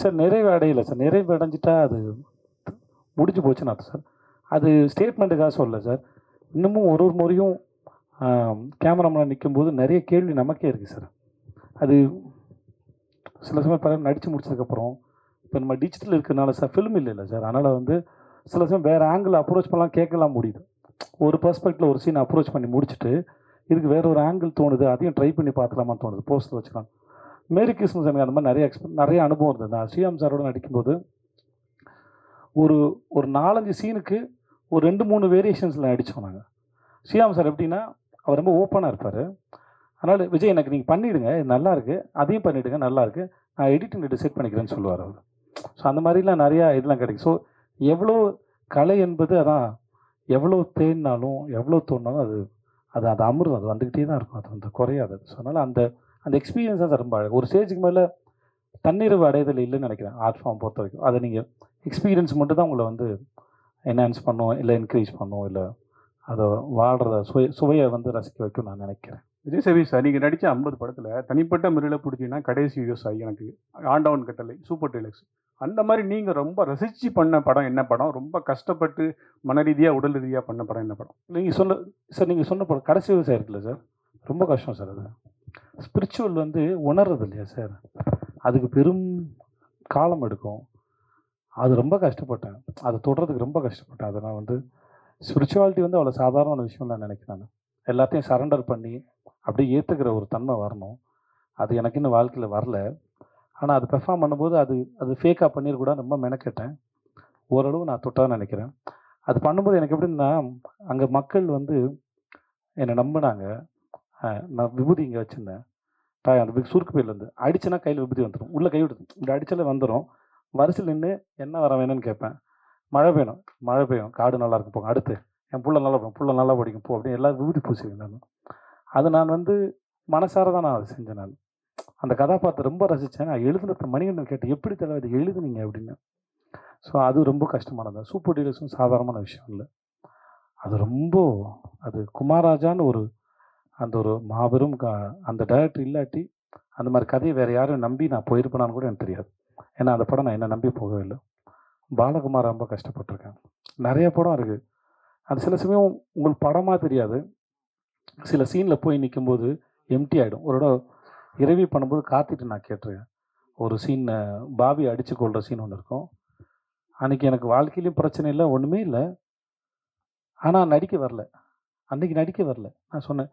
Sir நிறைவு அடையலை sir. நிறைவு அடைஞ்சிட்டா அது முடிஞ்சு போச்சுன்னு அர்த்தம் சார். அது ஸ்டேட்மெண்ட்டுக்காக சொல்லலை சார். இன்னமும் ஒரு ஒரு முறையும் கேமராமேன் நிற்கும்போது நிறைய கேள்வி நமக்கே இருக்குது சார். அது சில சமயம் பல நடித்து முடிச்சதுக்கப்புறம் இப்போ நம்ம டிஜிட்டல் இருக்கிறனால சார் ஃபிலிம் இல்லைல்ல சார். அதனால் வந்து சில சமயம் வேறு ஆங்கிள் அப்ரோச் பண்ணலாம் கேட்கலாம் முடியுது. ஒரு பர்ஸ்பெக்டில் ஒரு சீன் அப்ரோச் பண்ணி முடிச்சுட்டு இதுக்கு வேற ஒரு ஆங்கிள் தோணுது அதையும் ட்ரை பண்ணி பார்த்துலாமான்னு தோணுது. போஸ்ட்டில் வச்சுக்கலாம். மேரி கிறிஸ்மஸ் எனக்கு அந்த மாதிரி நிறைய எக்ஸ்ப நிறைய அனுபவம் இருந்தது. நான் ஸ்ரீராம் சாரோட நடிக்கும்போது ஒரு ஒரு நாலஞ்சு சீனுக்கு ஒரு ரெண்டு மூணு வேரியேஷன்ஸில் நடித்தோம் நாங்கள் ஸ்ரீராம் சார் எப்படின்னா அவர் ரொம்ப ஓப்பனாக இருப்பார். அதனால் விஜய் எனக்கு நீங்கள் பண்ணிவிடுங்க இது நல்லா அதையும் பண்ணிவிடுங்க நல்லாயிருக்கு நான் எடிட்டிங் டிசைட் பண்ணிக்கிறேன்னு சொல்லுவார் அவர். ஸோ அந்த மாதிரிலாம் நிறையா இதெல்லாம் கிடைக்கும் ஸோ எவ்வளோ கலை என்பது அதான் எவ்வளோ தேடினாலும் எவ்வளோ தோணினாலும் அது அது அது அமிர்தம். அது வந்துக்கிட்டே தான் இருக்கும். அது வந்து குறையாது. ஸோ அதனால் அந்த அந்த எக்ஸ்பீரியன்ஸ் தான் ரொம்ப அழகு. ஒரு ஸ்டேஜுக்கு மேலே தன்னிறைவு அடைதல் இல்லைன்னு நினைக்கிறேன் ஆர்ட் ஃபார்ம் பொறுத்த வரைக்கும். அதை நீங்கள் எக்ஸ்பீரியன்ஸ் மட்டும் தான் உங்களை வந்து என்ஹான்ஸ் பண்ணும் இல்லை என்கரேஜ் பண்ணும் இல்லை அதை வாழ்கிறத சுவை சுவையை வந்து ரசிக்க வைக்கும் நான் நினைக்கிறேன். விஜய் சேவி சார் நீங்கள் நடித்த ஐம்பது படத்தில் தனிப்பட்ட முறையில் பிடிச்சிங்கன்னா கடைசி விவசாயி எனக்கு ஆண்டவன் கட்டளை சூப்பர் டெலக்ஸ் அந்த மாதிரி நீங்கள் ரொம்ப ரசித்து பண்ண படம் என்ன படம்? ரொம்ப கஷ்டப்பட்டு மன ரீதியாக உடல் ரீதியாக பண்ண படம் என்ன படம்? நீங்கள் சொன்ன சார் நீங்கள் சொன்ன படம் கடைசி விவசாயம் இருக்குல்ல சார்? ரொம்ப கஷ்டம் சார் அது. ஸ்பிரிச்சுவல் வந்து உணர்றது இல்லையா சார் அதுக்கு பெரும் காலம் எடுக்கும். அது ரொம்ப கஷ்டப்பட்டேன். அதை தொடர்றதுக்கு ரொம்ப கஷ்டப்பட்டேன். அதை நான் வந்து ஸ்பிரிச்சுவாலிட்டி வந்து அவ்வளோ சாதாரணமான விஷயம் நான் நினைக்கிறேன் நான். எல்லாத்தையும் சரண்டர் பண்ணி அப்படியே ஏற்றுக்கிற ஒரு தன்மை வரணும். அது எனக்கு இன்னும் வாழ்க்கையில் வரல. ஆனால் அது பெர்ஃபார்ம் பண்ணும்போது அது அது ஃபேக்காக பண்ணிடக்கூடாது ரொம்ப மெனக்கெட்டேன். ஓரளவு நான் தொட்டான்னு நினைக்கிறேன். அது பண்ணும்போது எனக்கு எப்படின்னா அங்கே மக்கள் வந்து என்னை நம்பினாங்க. நான் விபூதி இங்கே வச்சுருந்தேன். தாய் அந்த சுருக்கு பையிலேருந்து அடிச்சேன்னா கையில் விபூதி வந்துடும் உள்ளே கை விடுது இப்படி அடித்தாலே வந்துடும் வரிசையில் நின்று என்ன வர வேணும்னு கேட்பேன். மழை பெய்யணும். மழை பெய்யும். காடு நல்லா இருக்கும் போங்க. அடுத்து. என் புள்ள நல்லா படிக்கும். புள்ள நல்லா படிக்கும். போ அப்படின்னு எல்லாரும் விபூதி பூசுவேன் நான். அது நான் வந்து மனசார தான் நான் அதை செஞ்சேன் நான். அந்த கதாபாத்திரம் ரொம்ப ரசித்தேன் நான் எழுதுனத்தை மணிகண்டன் கேட்டேன் எப்படி தலை எழுதுனீங்க? அப்படின்னு. ஸோ அது ரொம்ப கஷ்டமானது. சூப்பர் டீலர்ஸும் சாதாரணமான விஷயம் இல்லை. அது ரொம்ப அது குமாராஜான்னு ஒரு அந்த ஒரு மாபெரும் அந்த டைரக்டர் இல்லாட்டி அந்த மாதிரி கதையை வேறு யாரும் நம்பி நான் போயிருப்பேனான்னு கூட எனக்கு தெரியாது. ஏன்னா அந்த படம் நான் என்ன நம்பி போகவே இல்லை பாலகுமார் ரொம்ப கஷ்டப்பட்டிருக்கேன் நிறைய படம் இருக்குது அது சில சமயம் உங்களுக்கு படமாக தெரியாது. சில சீனில் போய் நிற்கும்போது எம்டி ஆகிடும் ஒரு இடம் இரவி பண்ணும்போது காத்திட்டு நான் கேட்டிருக்கேன். ஒரு சீன் பாபி அடித்து கொள்கிற சீன் ஒன்று இருக்கும். அன்றைக்கி எனக்கு வாழ்க்கையிலையும் பிரச்சனை இல்லை ஒன்றுமே இல்லை. ஆனால் நடிக்க வரல. அன்றைக்கி நடிக்க வரல. நான் சொன்னேன்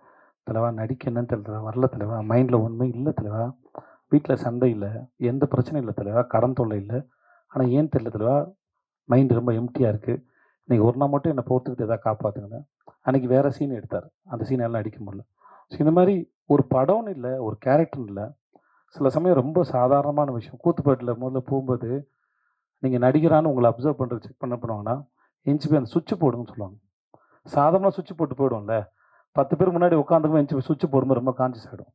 தலைவா நடிக்க என்னன்னு தெரியல வரல தலைவா மைண்டில் ஒன்றுமே இல்லை தலைவா. வீட்டில் சண்டை இல்லை எந்த பிரச்சனையும் இல்லை தலைவா கடன் தொல்லை இல்லை. ஆனால் ஏன் தெரியல தலைவா மைண்ட் ரொம்ப எம்டியாக இருக்குது நீங்கள் ஒரு நாள் மட்டும் என்னை போர்த்துக்கிட்டு எதாவது காப்பாற்றுங்க அன்றைக்கி வேறு சீன் எடுத்தார். அந்த சீன் எல்லாம் அடிக்க முடியல. ஸோ இந்த மாதிரி ஒரு படம்னு இல்லை ஒரு கேரக்டர் இல்லை. சில சமயம் ரொம்ப சாதாரணமான விஷயம். கூத்துப்பாட்டில் முதல்ல போகும்போது நீங்கள் நடிகரான்னு உங்களை அப்சர்வ் பண்ணுறது செக் பண்ண பண்ணுவாங்கன்னா எஞ்சி போய் அந்த சுவிட்ச் போடுங்கன்னு சொல்லுவாங்க. சாதாரணமாக சுவிட்ச் போட்டு போயிடும்ல பத்து பேர் முன்னாடி உட்காந்துக்கும் எஞ்சி சுவிட்ச் போடும்போது ரொம்ப கான்சியஸ் ஆகிடும்